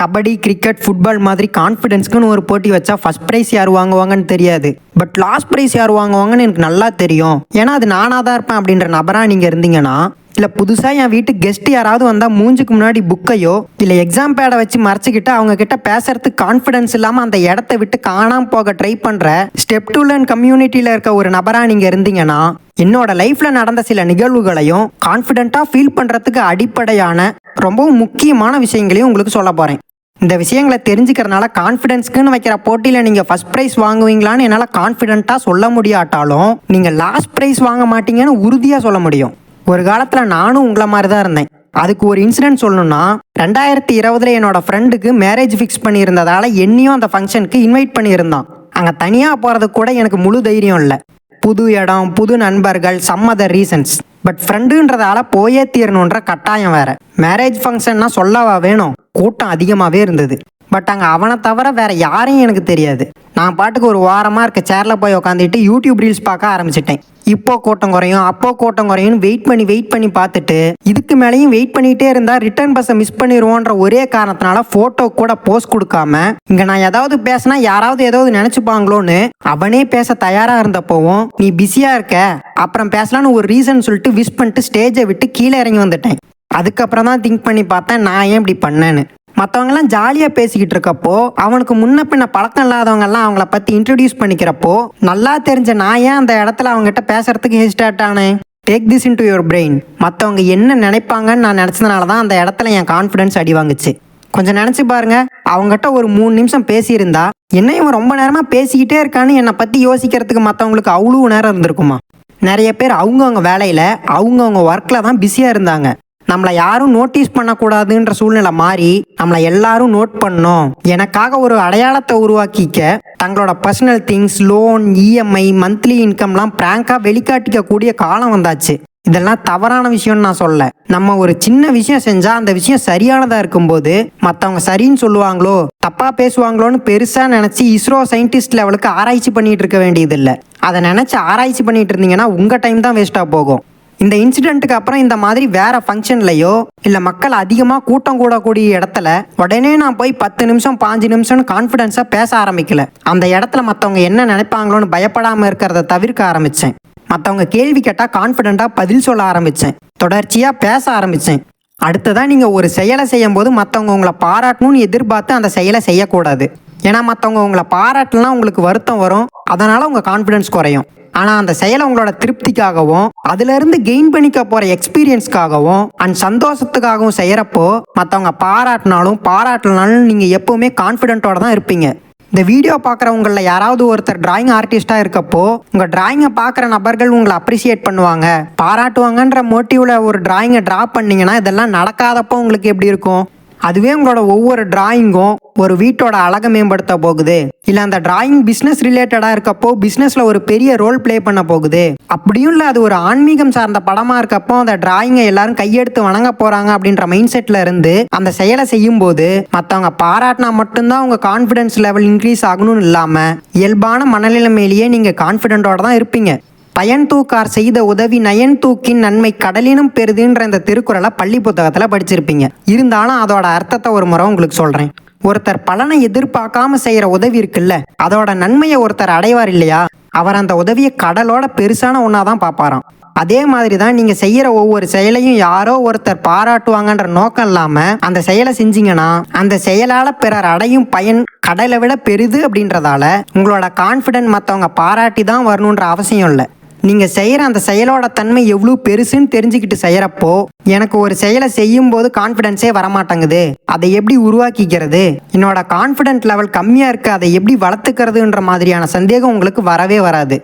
Kabaddi cricket football மாதிரி கான்ஃபிடென்ஸ்க்குன்னு ஒரு போட்டி வச்சா ஃபர்ஸ்ட் ப்ரைஸ் யார் வாங்குவாங்கன்னு தெரியாது. பட் லாஸ்ட் ப்ரைஸ் யார் வாங்குவாங்கன்னு எனக்கு நல்லா தெரியும். ஏன்னா அது நானாக தான் இருப்பேன் அப்படின்ற நபராக நீங்கள் இருந்தீங்கன்னா இல்லை புதுசாக என் வீட்டுக்கு கெஸ்ட் யாராவது வந்தால் மூஞ்சுக்கு முன்னாடி புக்கையோ இல்லை எக்ஸாம் பேடை வச்சு மறைச்சிக்கிட்டு அவங்க கிட்ட பேசுறதுக்கு கான்ஃபிடன்ஸ் இல்லாமல் அந்த இடத்த விட்டு காணாம போக ட்ரை பண்ணுற ஸ்டெப் டூ லேர்ன் கம்யூனிட்டியில் இருக்க ஒரு நபராக நீங்கள் இருந்தீங்கன்னா என்னோட லைஃப்பில் நடந்த சில நிகழ்வுகளையும் கான்ஃபிடென்ட்டாக ஃபீல் பண்ணுறதுக்கு அடிப்படையான ரொம்பவும் முக்கியமான விஷயங்களையும் உங்களுக்கு சொல்ல போகிறேன் இந்த விஷயங்களை தெரிஞ்சுக்கிறதுனால கான்ஃபிடென்ஸ்க்குன்னு வைக்கிற போட்டியில் நீங்கள் ஃபர்ஸ்ட் ப்ரைஸ் வாங்குவீங்களான்னு என்னால் கான்ஃபிடென்ட்டாக சொல்ல முடியாட்டாலும் நீங்கள் லாஸ்ட் ப்ரைஸ் வாங்க மாட்டீங்கன்னு உறுதியாக சொல்ல முடியும். ஒரு காலத்தில் நானும் உங்களை மாதிரி தான் இருந்தேன். அதுக்கு ஒரு இன்சிடென்ட் சொல்லணும்னா ரெண்டாயிரத்தி இருபதுல என்னோட ஃப்ரெண்டுக்கு மேரேஜ் ஃபிக்ஸ் பண்ணியிருந்ததால என்னையும் அந்த ஃபங்க்ஷனுக்கு இன்வைட் பண்ணியிருந்தான். அங்கே தனியாக போகிறதுக்கு கூட எனக்கு முழு தைரியம் இல்லை. புது இடம் புது நண்பர்கள் சம் அதர் ரீசன்ஸ் பட் ஃப்ரெண்டுன்றதால போயே தீரணுன்ற கட்டாயம் வேற. மேரேஜ் ஃபங்க்ஷன்னா சொல்லவா வேணும்? கூட்டம் அதிகமாகவே இருந்தது. பட் அங்கே அவனை தவிர வேற யாரையும் எனக்கு தெரியாது. நான் பாட்டுக்கு ஒரு வாரமாக இருக்க சேரில் போய் உட்காந்துட்டு யூடியூப் ரீல்ஸ் பார்க்க ஆரம்பிச்சிட்டேன். இப்போ கூட்டம் குறையும் அப்போ கூட்டம் குறையும் வெயிட் பண்ணி வெயிட் பண்ணி பார்த்துட்டு இதுக்கு மேலேயும் வெயிட் பண்ணிகிட்டே இருந்தால் ரிட்டர்ன் பஸ்ஸை மிஸ் பண்ணிடுவோன்ற ஒரே காரணத்தினால ஃபோட்டோ கூட போஸ்ட் கொடுக்காம இங்கே நான் ஏதாவது பேசினா யாராவது ஏதாவது நினச்சிப்பாங்களோன்னு அவனே பேச தயாராக இருந்தப்போவும் நீ பிஸியாக இருக்க? அப்புறம் பேசலான்னு ஒரு ரீசன் சொல்லிட்டு விஷ் பண்ணிட்டு ஸ்டேஜை விட்டு கீழே இறங்கி வந்துட்டேன். அதுக்கப்புறம் தான் திங்க் பண்ணி பார்த்தேன் நான் ஏன் இப்படி பண்ணேன்னு. மற்றவங்கெல்லாம் ஜாலியாக பேசிக்கிட்டு இருக்கப்போ அவனுக்கு முன்ன பின்ன பழக்கம் இல்லாதவங்கெல்லாம் அவங்கள பற்றி இன்ட்ரடியூஸ் பண்ணிக்கிறப்போ நல்லா தெரிஞ்ச நான் ஏன் அந்த இடத்துல அவங்ககிட்ட பேசுறதுக்கு ஹெசிடேட் ஆனேன் take this into your brain மற்றவங்க என்ன நினைப்பாங்கன்னு நான் நினச்சதுனால தான் அந்த இடத்துல என் கான்ஃபிடன்ஸ் அடி வாங்குச்சு. கொஞ்சம் நினச்சி பாருங்க. அவங்ககிட்ட ஒரு மூணு நிமிஷம் பேசியிருந்தா என்ன இவன் ரொம்ப நேரமாக பேசிக்கிட்டே இருக்கான்னு என்னை பற்றி யோசிக்கிறதுக்கு மற்றவங்களுக்கு அவ்வளோ நேரம் இருந்திருக்குமா? நிறைய பேர் அவங்கவுங்க வேலையில் அவங்கவுங்க ஒர்க்கில் தான் பிஸியாக இருந்தாங்க. நம்மளை யாரும் நோட்டீஸ் பண்ணக்கூடாதுன்ற சூழ்நிலை மாறி நம்மளை எல்லாரும் நோட் பண்ணோம். எனக்காக ஒரு அடையாளத்தை உருவாக்கிக்க தங்களோட personal things loan EMI monthly இன்கம்லாம் பிராங்காக வெளிக்காட்டிக்க கூடிய காலம் வந்தாச்சு. இதெல்லாம் தவறான விஷயம்னு நான் சொல்ல நம்ம ஒரு சின்ன விஷயம் செஞ்சா அந்த விஷயம் சரியானதா இருக்கும்போது மற்றவங்க சரின்னு சொல்லுவாங்களோ தப்பா பேசுவாங்களோன்னு பெருசா நினைச்சு இஸ்ரோ சயின்டிஸ்ட் லெவலுக்கு ஆராய்ச்சி பண்ணிட்டு இருக்க வேண்டியதில்லை. அதை நினைச்சு ஆராய்ச்சி பண்ணிட்டு இருந்தீங்கன்னா உங்க டைம் தான் வேஸ்டா போகும். இந்த இன்சிடென்ட்டுக்கு அப்புறம் இந்த மாதிரி வேற ஃபங்க்ஷன்லையோ இல்லை மக்கள் அதிகமாக கூட்டம் கூடக்கூடிய இடத்துல உடனே நான் போய் பத்து நிமிஷம் பாஞ்சு நிமிஷம்னு கான்ஃபிடென்ஸாக பேச ஆரம்பிக்கல. அந்த இடத்துல மற்றவங்க என்ன நினைப்பாங்களோன்னு பயப்படாமல் இருக்கிறத தவிர்க்க ஆரம்பித்தேன் மற்றவங்க கேள்வி கேட்டால் கான்ஃபிடென்ட்டாக பதில் சொல்ல ஆரம்பித்தேன் தொடர்ச்சியாக பேச ஆரம்பித்தேன் அடுத்ததான் நீங்கள் ஒரு செயலை செய்யும் போது மற்றவங்க உங்களை பாராட்டணும்னு எதிர்பார்த்து அந்த செயலை செய்யக்கூடாது. ஏன்னா மற்றவங்க உங்களை பாராட்டலாம் உங்களுக்கு வருத்தம் வரும். அதனால் உங்கள் கான்ஃபிடென்ஸ் குறையும். ஆனால் அந்த செயலை உங்களோட திருப்திக்காகவும் அதுலேருந்து கெயின் பண்ணிக்க போகிற எக்ஸ்பீரியன்ஸ்க்காகவும் அண்ட் சந்தோஷத்துக்காகவும் செய்கிறப்போ மற்றவங்க பாராட்டினாலும் பாராட்டினாலும் நீங்கள் எப்போவுமே கான்ஃபிடென்ட்டோட தான் இருப்பீங்க. இந்த வீடியோ பார்க்குறவங்களில் யாராவது ஒருத்தர் டிராயிங் ஆர்டிஸ்ட்டாக இருக்கப்போ உங்கள் டிராயிங்கை பார்க்குற நபர்கள் உங்களை அப்ரிசியேட் பண்ணுவாங்க. பாராட்டுவாங்கன்ற மோட்டிவில் ஒரு டிராயிங்கை ட்ரா பண்ணீங்கன்னா இதெல்லாம் நடக்காதப்போ உங்களுக்கு எப்படி இருக்கும்? அதுவே உங்களோட ஒவ்வொரு டிராயிங்கும் ஒரு வீட்டோட அழகை மேம்படுத்த போகுது. இல்லை அந்த டிராயிங் பிஸ்னஸ் ரிலேட்டடாக இருக்கப்போ பிஸ்னஸில் ஒரு பெரிய ரோல் ப்ளே பண்ண போகுது. அப்படியும் இல்லை அது ஒரு ஆன்மீகம் சார்ந்த படமாக இருக்கப்போ அந்த டிராயிங்கை எல்லாரும் கையெடுத்து வணங்க போகிறாங்க அப்படின்ற மைண்ட் செட்டில் இருந்து அந்த செயலை செய்யும் போது மற்றவங்க பாராட்டினா மட்டும்தான் உங்கள் கான்ஃபிடன்ஸ் லெவல் இன்க்ரீஸ் ஆகணும்னு இல்லாமல் இயல்பான மனநிலைமையிலேயே நீங்கள் கான்ஃபிடென்ட்டோட தான் இருப்பீங்க. பயன் தூக்கார் செய்த உதவி நயன் தூக்கின் நன்மை கடலினும் பெருதுன்ற இந்த திருக்குறளை பள்ளி புத்தகத்தில் படிச்சிருப்பீங்க. இருந்தாலும் அதோட அர்த்தத்தை ஒரு முறை உங்களுக்கு சொல்கிறேன் ஒருத்தர் பலனை எதிர்பார்க்காம செய்கிற உதவி இருக்குல்ல அதோட நன்மையை ஒருத்தர் அடைவார் இல்லையா? அவர் அந்த உதவியை கடலோட பெருசான ஒன்றா தான் பார்ப்பாராம். அதே மாதிரி தான் நீங்கள் செய்கிற ஒவ்வொரு செயலையும் யாரோ ஒருத்தர் பாராட்டுவாங்கன்ற நோக்கம் இல்லாமல் அந்த செயலை செஞ்சீங்கன்னா அந்த செயலால் பிறர் அடையும் பயன் கடலை விட பெரிது அப்படின்றதால உங்களோட கான்ஃபிடென்ட் மற்றவங்க பாராட்டி தான் வரணுன்ற அவசியம் இல்லை. நீங்கள் செய்கிற அந்த செயலோட தன்மை எவ்வளோ பெருசுன்னு தெரிஞ்சுக்கிட்டு செய்கிறப்போ எனக்கு ஒரு செயலை செய்யும் போது கான்ஃபிடென்ஸே வரமாட்டேங்குது. அதை எப்படி உருவாக்கிக்கிறது? என்னோட கான்ஃபிடென்ட் லெவல் கம்மியாக இருக்குது அதை எப்படி வளர்த்துக்கிறதுன்ற மாதிரியான சந்தேகம் உங்களுக்கு வரவே வராது.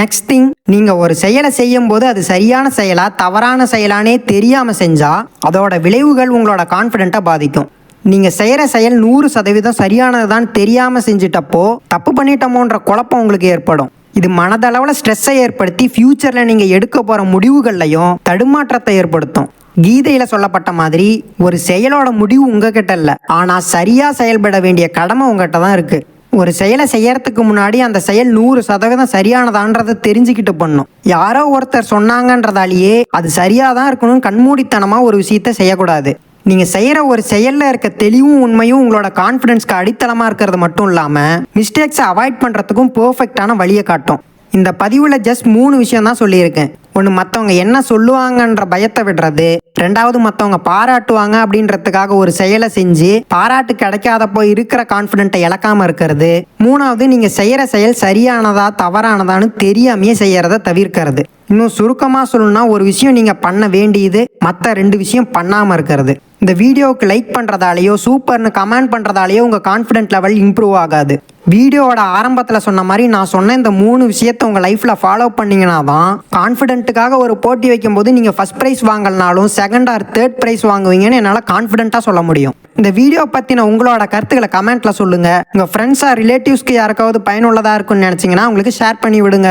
நெக்ஸ்ட் திங் நீங்கள் ஒரு செயலை செய்யும் போது அது சரியான செயலா தவறான செயலானே தெரியாமல் செஞ்சால் அதோட விளைவுகள் உங்களோட கான்ஃபிடென்ட்டை பாதிக்கும். நீங்கள் செய்கிற செயல் நூறு சதவீதம் சரியானதுதான் தெரியாமல் செஞ்சிட்டப்போ தப்பு பண்ணிட்டோமோன்ற குழப்பம் உங்களுக்கு ஏற்படும். இது மனதளவில் ஸ்ட்ரெஸ்ஸை ஏற்படுத்தி ஃப்யூச்சரில் நீங்கள் எடுக்க போகிற முடிவுகள்லையும் தடுமாற்றத்தை ஏற்படுத்தும். கீதையில் சொல்லப்பட்ட மாதிரி ஒரு செயலோட முடிவு உங்ககிட்ட இல்லை. ஆனால் சரியாக செயல்பட வேண்டிய கடமை உங்ககிட்ட தான் இருக்குது ஒரு செயலை செய்யறதுக்கு முன்னாடி அந்த செயல் நூறு சதவீதம் சரியானதான்றதை தெரிஞ்சுக்கிட்டு பண்ணும். யாரோ ஒருத்தர் சொன்னாங்கன்றதாலேயே அது சரியாக தான் இருக்கணும்னு கண்மூடித்தனமாக ஒரு விஷயத்த செய்யக்கூடாது. நீங்கள் செய்கிற ஒரு செயலில் இருக்க தெளிவும் உண்மையும் உங்களோட கான்ஃபிடென்ஸ்க்கு அடித்தளமாக இருக்கிறது மட்டும் இல்லாமல் மிஸ்டேக்ஸை அவாய்ட் பண்ணுறதுக்கும் பர்ஃபெக்டான வழியை காட்டும். இந்த பதிவில் ஜஸ்ட் மூணு விஷயம் தான் சொல்லியிருக்கேன். ஒன்று மற்றவங்க என்ன சொல்லுவாங்கன்ற பயத்தை விடுறது. ரெண்டாவது மற்றவங்க பாராட்டுவாங்க அப்படின்றதுக்காக ஒரு செயலை செஞ்சு பாராட்டு கிடைக்காதப்போ இருக்கிற கான்ஃபிடென்ட்டை இழக்காம இருக்கிறது. மூணாவது நீங்கள் செய்கிற செயல் சரியானதா தவறானதான்னு தெரியாமையே செய்கிறத தவிர்க்கிறது. இன்னும் சுருக்கமாக சொல்லணும்னா ஒரு விஷயம் நீங்கள் பண்ண வேண்டியது மற்ற ரெண்டு விஷயம் பண்ணாமல் இருக்கிறது. இந்த வீடியோவுக்கு லைக் பண்ணுறதாலேயோ சூப்பர்னு கமெண்ட் பண்ணுறதாலேயோ உங்கள் கான்ஃபிடென்ட் லெவல் இம்ப்ரூவ் ஆகாது. வீடியோவோட ஆரம்பத்தில் சொன்ன மாதிரி நான் சொன்ன இந்த மூணு விஷயத்தை உங்கள் லைஃப்பில் ஃபாலோ பண்ணீங்கன்னா தான் கான்ஃபிடென்ட்டுக்காக ஒரு போட்டி வைக்கும்போது நீங்கள் ஃபஸ்ட் ப்ரைஸ் வாங்கலனாலும் செகண்ட் ஆர் தேர்ட் ப்ரைஸ் வாங்குவீங்கன்னு என்னால் கான்ஃபிடென்ட்டாக சொல்ல முடியும். இந்த வீடியோ பற்றின உங்களோட கருத்துக்களை கமெண்ட்டில் சொல்லுங்கள் உங்கள் ஃப்ரெண்ட்ஸாக ரிலேட்டிவ்ஸ்க்கு யாருக்காவது பயனுள்ளதாக இருக்கும்னு நினச்சிங்கன்னா உங்களுக்கு ஷேர் பண்ணி விடுங்க.